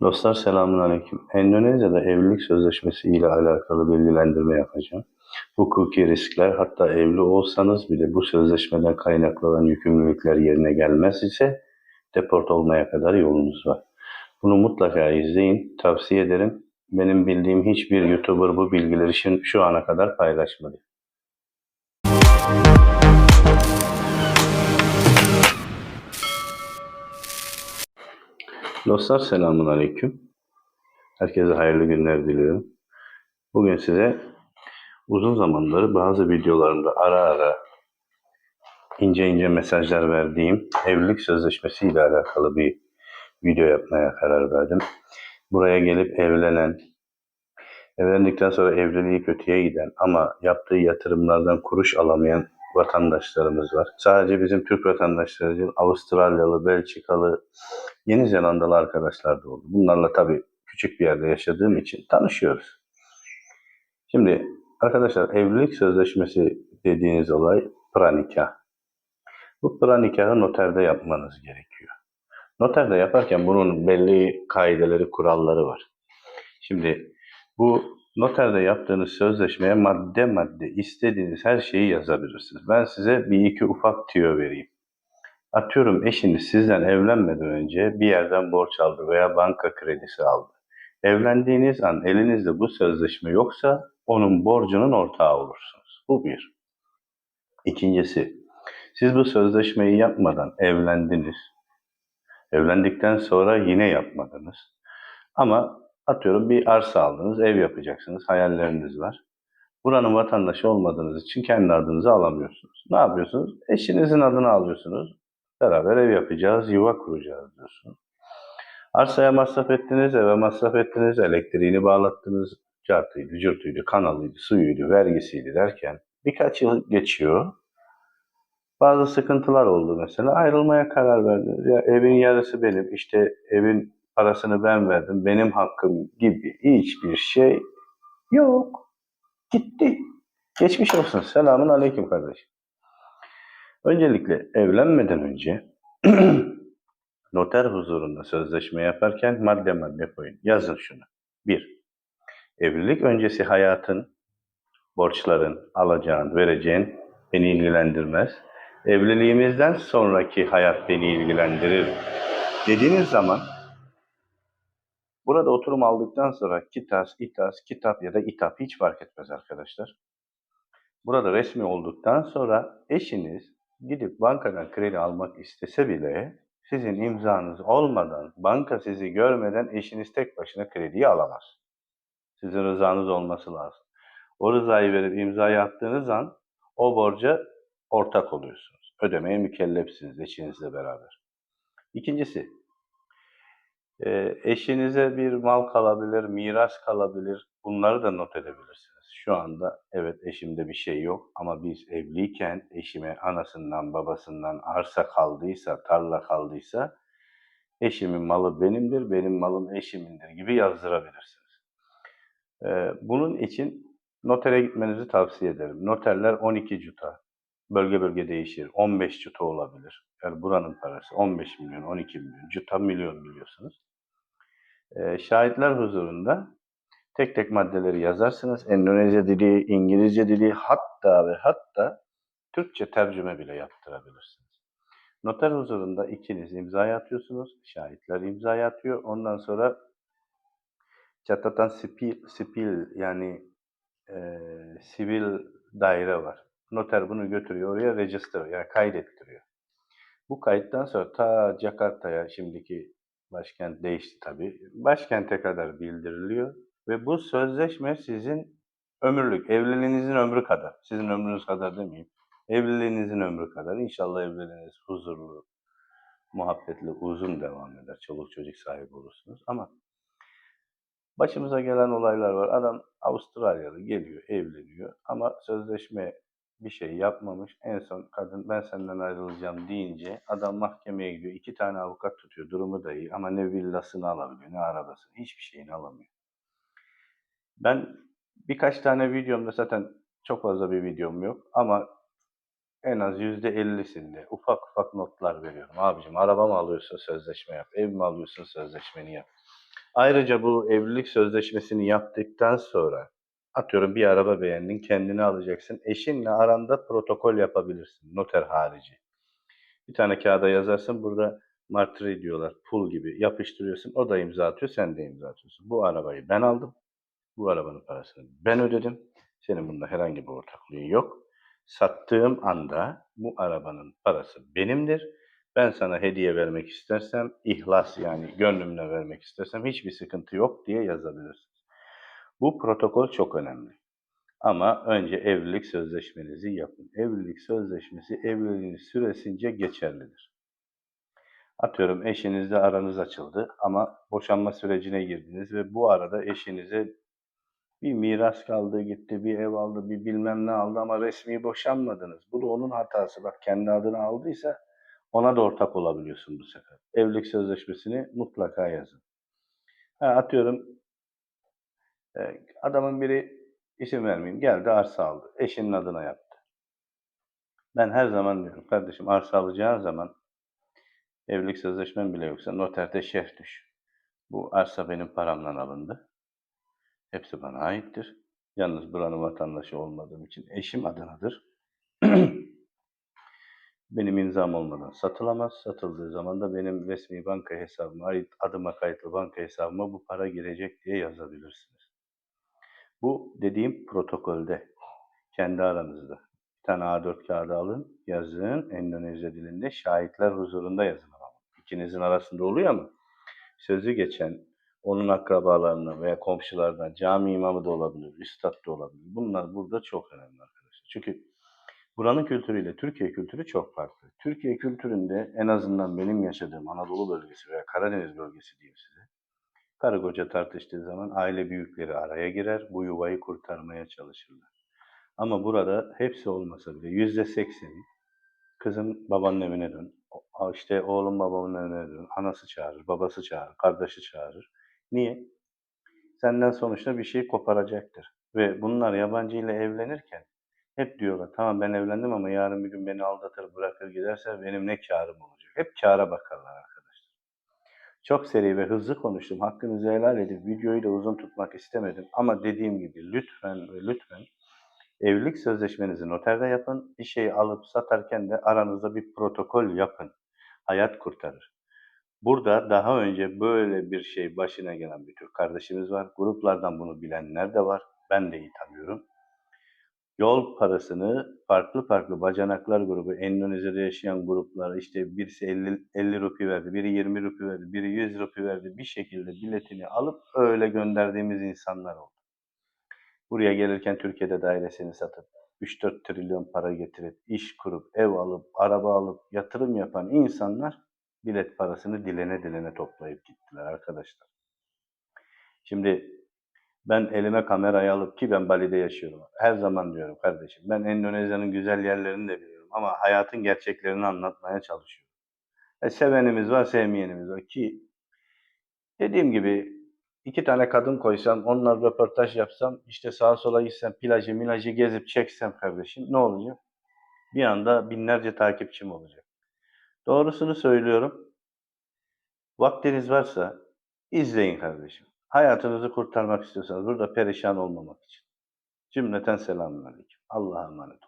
Dostlar selamünaleyküm. Endonezya'da evlilik sözleşmesi ile alakalı bilgilendirme yapacağım. Hukuki riskler hatta evli olsanız bile bu sözleşmeden kaynaklanan yükümlülükler yerine gelmez ise deport olmaya kadar yolunuz var. Bunu mutlaka izleyin. Tavsiye ederim. Benim bildiğim hiçbir YouTuber bu bilgileri şu ana kadar paylaşmadı. Dostlar selamun aleyküm. Herkese hayırlı günler diliyorum. Bugün size uzun zamandır bazı videolarımda ara ara ince ince mesajlar verdiğim evlilik sözleşmesi ile alakalı bir video yapmaya karar verdim. Buraya gelip evlenen, evlendikten sonra evliliği kötüye giden ama yaptığı yatırımlardan kuruş alamayan vatandaşlarımız var. Sadece bizim Türk vatandaşları değil, Avustralyalı, Belçikalı, Yeni Zelandalı arkadaşlar da oldu. Bunlarla tabii küçük bir yerde yaşadığım için tanışıyoruz. Şimdi arkadaşlar evlilik sözleşmesi dediğiniz olay pranikah. Bu pranikahı noterde yapmanız gerekiyor. Noterde yaparken bunun belli kaideleri, kuralları var. Şimdi bu noterde yaptığınız sözleşmeye madde madde istediğiniz her şeyi yazabilirsiniz. Ben size bir iki ufak tüyo vereyim. Atıyorum eşiniz sizden evlenmeden önce bir yerden borç aldı veya banka kredisi aldı. Evlendiğiniz an elinizde bu sözleşme yoksa onun borcunun ortağı olursunuz. Bu bir. İkincisi, siz bu sözleşmeyi yapmadan evlendiniz. Evlendikten sonra yine yapmadınız. Ama atıyorum bir arsa aldınız, ev yapacaksınız, hayalleriniz var. Buranın vatandaşı olmadığınız için kendi adınızı alamıyorsunuz. Ne yapıyorsunuz? Eşinizin adını alıyorsunuz. Beraber ev yapacağız, yuva kuracağız diyorsunuz. Arsaya masraf ettiniz, eve masraf ettiniz, elektriğini bağlattınız, cartıydı, cürtüydü, kanalıydı, suyuydu, vergisiydi derken birkaç yıl geçiyor. Bazı sıkıntılar oldu mesela. Ayrılmaya karar verdiniz. Ya evin yarısı benim, işte evin parasını ben verdim, benim hakkım gibi hiçbir şey yok. Gitti. Geçmiş olsun. Selamun aleyküm kardeşim. Öncelikle evlenmeden önce noter huzurunda sözleşme yaparken madde madde koyun. Yazın şunu. 1. Evlilik öncesi hayatın, borçların, alacağın, vereceğin beni ilgilendirmez. Evliliğimizden sonraki hayat beni ilgilendirir dediğiniz zaman burada oturum aldıktan sonra kitas, itas, kitap ya da itap hiç fark etmez arkadaşlar. Burada resmi olduktan sonra eşiniz gidip bankadan kredi almak istese bile sizin imzanız olmadan, banka sizi görmeden eşiniz tek başına krediyi alamaz. Sizin rızanız olması lazım. O rızayı verip imzayı attığınız an o borca ortak oluyorsunuz. Ödemeye mükellefsiniz eşinizle beraber. İkincisi, e, eşinize bir mal kalabilir, miras kalabilir. Bunları da not edebilirsiniz. Şu anda evet eşimde bir şey yok ama biz evliyken eşime anasından babasından arsa kaldıysa, tarla kaldıysa eşimin malı benimdir, benim malım eşimindir gibi yazdırabilirsiniz. Ee, bunun için notere gitmenizi tavsiye ederim. Noterler 12 cuta, bölge bölge değişir. 15 cuta olabilir. Yani buranın parası 15 milyon, 12 milyon, cuta milyon biliyorsunuz. Ee, şahitler huzurunda tek tek maddeleri yazarsınız. Endonezya dili, İngilizce dili hatta ve hatta Türkçe tercüme bile yaptırabilirsiniz. Noter huzurunda ikiniz imzayı atıyorsunuz. Şahitler imzayı atıyor. Ondan sonra catatan sipil, sipil yani e, sivil daire var. Noter bunu götürüyor oraya register yani kaydettiriyor. Bu kayıttan sonra ta Jakarta'ya şimdiki başkent değişti tabii. Başkente kadar bildiriliyor ve bu sözleşme sizin ömürlük, evliliğinizin ömrü kadar. Sizin ömrünüz kadar demeyeyim. Evliliğinizin ömrü kadar. İnşallah evliliğiniz huzurlu, muhabbetli, uzun devam eder. Çoluk çocuk sahibi olursunuz. Ama başımıza gelen olaylar var. Adam Avustralyalı geliyor, evleniyor ama sözleşme bir şey yapmamış. En son kadın ben senden ayrılacağım deyince adam mahkemeye gidiyor. iki tane avukat tutuyor. Durumu da iyi ama ne villasını alabiliyor ne arabasını. Hiçbir şeyini alamıyor. Ben birkaç tane videomda zaten çok fazla bir videom yok ama en az yüzde ellisinde ufak ufak notlar veriyorum. Abicim araba mı alıyorsun sözleşme yap, ev mi alıyorsun sözleşmeni yap. Ayrıca bu evlilik sözleşmesini yaptıktan sonra atıyorum bir araba beğendin, kendini alacaksın. Eşinle aranda protokol yapabilirsin, noter harici. Bir tane kağıda yazarsın, burada martri diyorlar, pul gibi yapıştırıyorsun. O da imza atıyor, sen de imza atıyorsun. Bu arabayı ben aldım, bu arabanın parasını ben ödedim. Senin bunda herhangi bir ortaklığın yok. Sattığım anda bu arabanın parası benimdir. Ben sana hediye vermek istersem, ihlas yani gönlümle vermek istersem hiçbir sıkıntı yok diye yazabilirsiniz. Bu protokol çok önemli. Ama önce evlilik sözleşmenizi yapın. Evlilik sözleşmesi evliliğiniz süresince geçerlidir. Atıyorum eşinizle aranız açıldı ama boşanma sürecine girdiniz ve bu arada eşinize bir miras kaldı gitti, bir ev aldı, bir bilmem ne aldı ama resmi boşanmadınız. Bu da onun hatası. Bak kendi adını aldıysa ona da ortak olabiliyorsun bu sefer. Evlilik sözleşmesini mutlaka yazın. Ha, atıyorum adamın biri isim vermeyeyim geldi arsa aldı. Eşinin adına yaptı. Ben her zaman diyorum kardeşim arsa alacağın zaman evlilik sözleşmen bile yoksa noterde şerh düş. Bu arsa benim paramla alındı. Hepsi bana aittir. Yalnız buranın vatandaşı olmadığım için eşim adınadır. benim imzam olmadan satılamaz. Satıldığı zaman da benim resmi banka hesabıma adıma kayıtlı banka hesabıma bu para girecek diye yazabilirsiniz. Bu dediğim protokolde kendi aranızda. Bir tane A4 kağıdı alın, yazın Endonezya dilinde şahitler huzurunda yazın. İkinizin arasında oluyor ama sözü geçen onun akrabalarına veya komşulardan cami imamı da olabilir, üstad da olabilir. Bunlar burada çok önemli arkadaşlar. Çünkü buranın kültürüyle Türkiye kültürü çok farklı. Türkiye kültüründe en azından benim yaşadığım Anadolu bölgesi veya Karadeniz bölgesi diyeyim size. Karı koca tartıştığı zaman aile büyükleri araya girer, bu yuvayı kurtarmaya çalışırlar. Ama burada hepsi olmasa bile yüzde sekseni kızım babanın evine dön, işte oğlum babamın evine dön, anası çağırır, babası çağırır, kardeşi çağırır. Niye? Senden sonuçta bir şey koparacaktır. Ve bunlar yabancı ile evlenirken hep diyorlar tamam ben evlendim ama yarın bir gün beni aldatır bırakır giderse benim ne karım olacak? Hep kâra bakarlar. Çok seri ve hızlı konuştum. Hakkınızı helal edip videoyu da uzun tutmak istemedim. Ama dediğim gibi lütfen ve lütfen evlilik sözleşmenizi noterde yapın. Bir şeyi alıp satarken de aranızda bir protokol yapın. Hayat kurtarır. Burada daha önce böyle bir şey başına gelen bir Türk kardeşimiz var. Gruplardan bunu bilenler de var. Ben de iyi tanıyorum. Yol parasını farklı farklı bacanaklar grubu, Endonezya'da yaşayan gruplar işte birisi 50, 50 rupi verdi, biri 20 rupi verdi, biri 100 rupi verdi. Bir şekilde biletini alıp öyle gönderdiğimiz insanlar oldu. Buraya gelirken Türkiye'de dairesini satıp 3-4 trilyon para getirip iş kurup ev alıp araba alıp yatırım yapan insanlar bilet parasını dilene dilene toplayıp gittiler arkadaşlar. Şimdi ben elime kamerayı alıp ki ben Bali'de yaşıyorum. Her zaman diyorum kardeşim ben Endonezya'nın güzel yerlerini de biliyorum ama hayatın gerçeklerini anlatmaya çalışıyorum. E, sevenimiz var, sevmeyenimiz var ki dediğim gibi iki tane kadın koysam, onunla röportaj yapsam, işte sağa sola gitsem, plajı milajı gezip çeksem kardeşim ne olacak? Bir anda binlerce takipçim olacak. Doğrusunu söylüyorum. Vaktiniz varsa izleyin kardeşim. Hayatınızı kurtarmak istiyorsanız burada perişan olmamak için. Cümleten selamünaleyküm. Allah'a emanet olun.